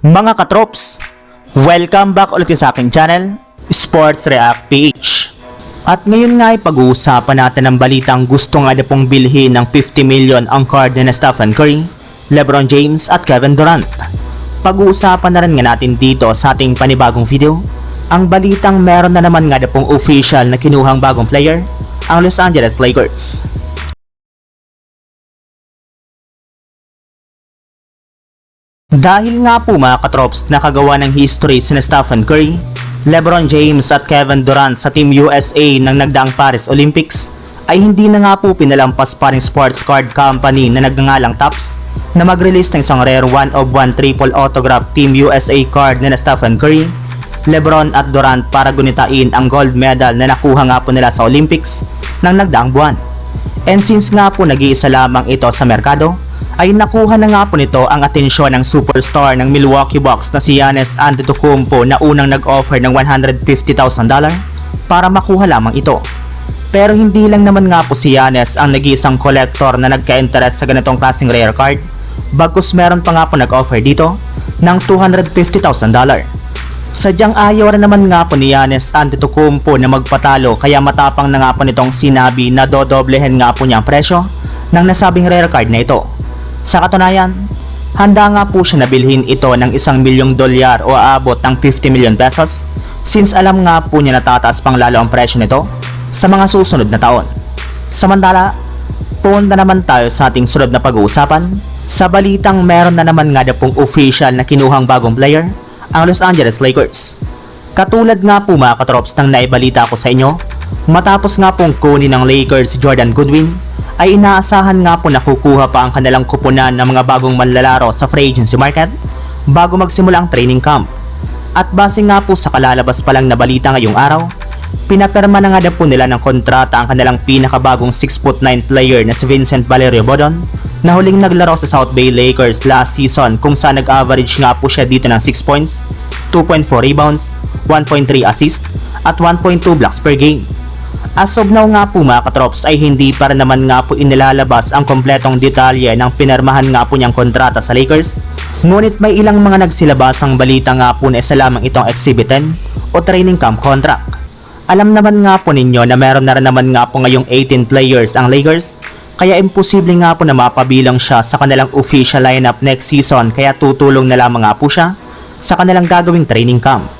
Mga katrops, welcome back ulit sa aking channel, Sports React PH. At ngayon nga ay pag-uusapan natin ang balitang gusto nga na pong bilhin ng 50 million ang card na Stephen Curry, LeBron James at Kevin Durant. Pag-uusapan na rin nga natin dito sa ating panibagong video, ang balitang meron na naman nga na pong official na kinuhang bagong player, ang Los Angeles Lakers. Dahil nga po mga katrops nakagawa ng history sina Stephen Curry, LeBron James at Kevin Durant sa Team USA ng nagdaang Paris Olympics, ay hindi na nga po pinalampas pa rin sports card company na nagngangalang Tops na mag-release ng isang rare one of one triple autograph Team USA card na Stephen Curry, LeBron at Durant para gunitain ang gold medal na nakuha nga po nila sa Olympics ng nagdaang buwan. And since nga po nag-iisa lamang ito sa merkado, ay nakuha na nga po nito ang atensyon ng superstar ng Milwaukee Bucks na si Giannis Antetokounmpo na unang nag-offer ng $150,000 para makuha lamang ito. Pero hindi lang naman nga po si Giannis ang nag-iisang collector na nagka-interest sa ganitong klaseng rare card, bagkus meron pa nga po nag-offer dito ng $250,000. Sadyang ayaw rin naman nga po ni Giannis Antetokounmpo na magpatalo kaya matapang na nga po nitong sinabi na dodoblehin nga po niya ang presyo ng nasabing rare card na ito. Sa katunayan, handa nga po siya nabilhin ito ng isang milyong dolyar o aabot ng 50 million pesos since alam nga po niya natataas pang lalo ang presyo nito sa mga susunod na taon. Samantala, punta naman tayo sa ating sunod na pag-uusapan. Sa balitang meron na naman nga na pong official na kinuhang bagong player, ang Los Angeles Lakers. Katulad nga po mga katrops ng naibalita ko sa inyo, matapos nga pong kunin ng Lakers Jordan Goodwin, ay inaasahan nga po na kukuha pa ang kanilang kupunan ng mga bagong manlalaro sa free agency market bago magsimula ang training camp. At base nga po sa kalalabas pa lang na balita ngayong araw, pinaperma na nga na po nila ng kontrata ang kanilang pinakabagong 6'9 player na si Vincent Valerio Bodon na huling naglaro sa South Bay Lakers last season kung saan nag-average nga po siya dito ng 6 points, 2.4 rebounds, 1.3 assist at 1.2 blocks per game. As of now nga po mga katrops ay hindi pa rin naman nga po inilalabas ang kompletong detalye ng pinarmahan nga po niyang kontrata sa Lakers. Ngunit may ilang mga nagsilabasang balita nga po na isa lamang itong Exhibit 10 o training camp contract. Alam naman nga po ninyo na meron na rin naman nga po ngayong 18 players ang Lakers kaya imposible nga po na mapabilang siya sa kanilang official lineup next season kaya tutulong na lamang nga po siya sa kanilang gagawing training camp.